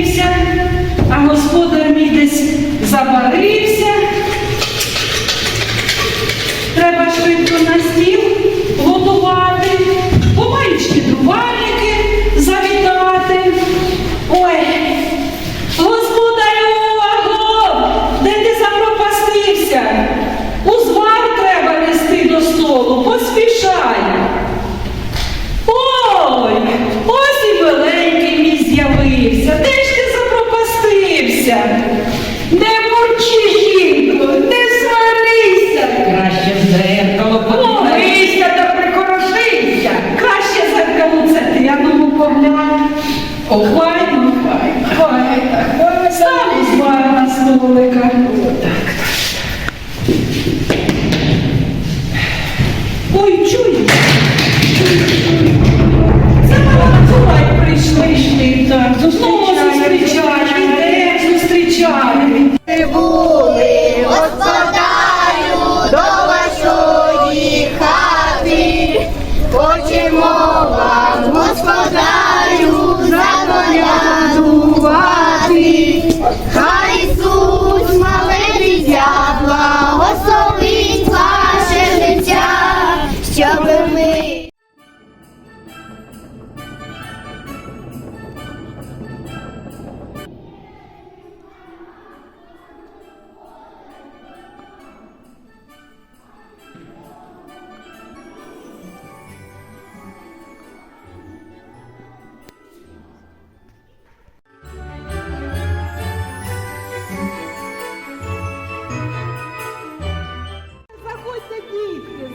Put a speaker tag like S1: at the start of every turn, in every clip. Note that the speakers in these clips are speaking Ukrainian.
S1: втішився, а господар мій десь забарився.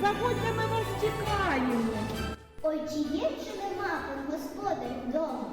S1: Заходьте, ми вас чекаємо.
S2: Ой, чи є чи нема пан господар вдома?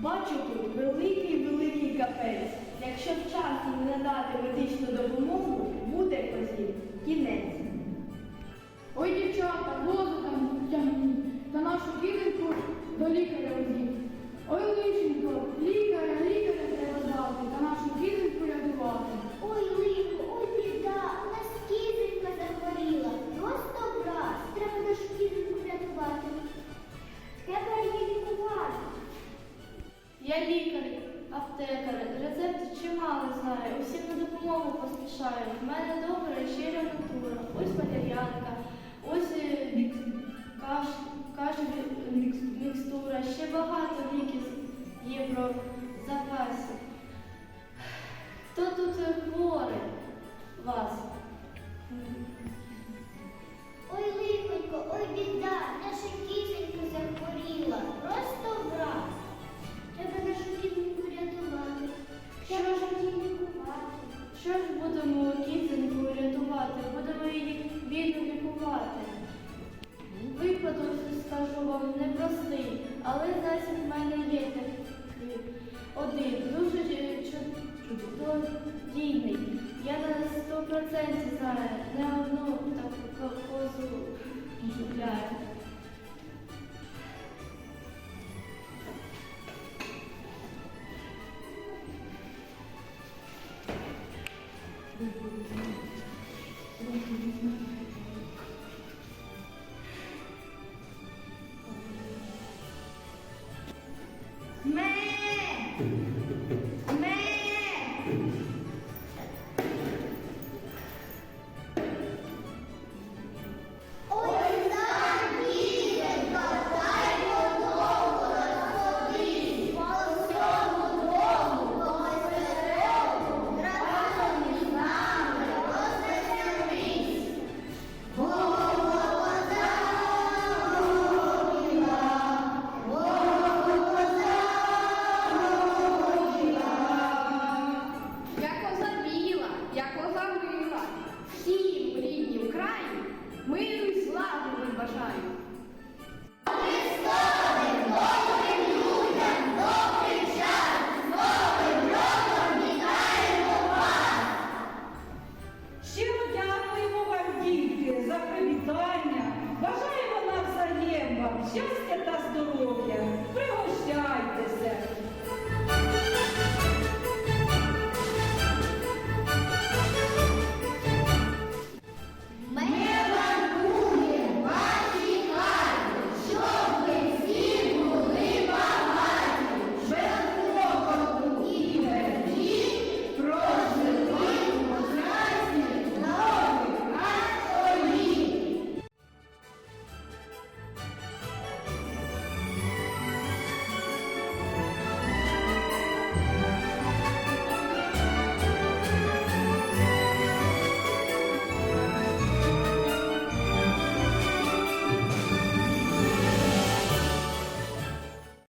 S3: Бачу тут великий-великий капець. Якщо вчасно не надати медичну допомогу, буде козі кінець. Ой, дівчата, воду там тягні, та нашу кілинку до лікаря возіть. Ой, лишенько, лікаря, лікаря. Поспішаю. В мене добра і щира натура. Ось матеріалка, ось е, каш, каш мікс- мікстура. Ще багато ліків є про але засіб в мене є такий один, дуже чудодійний. Я на 100% знаю, не одну таку козу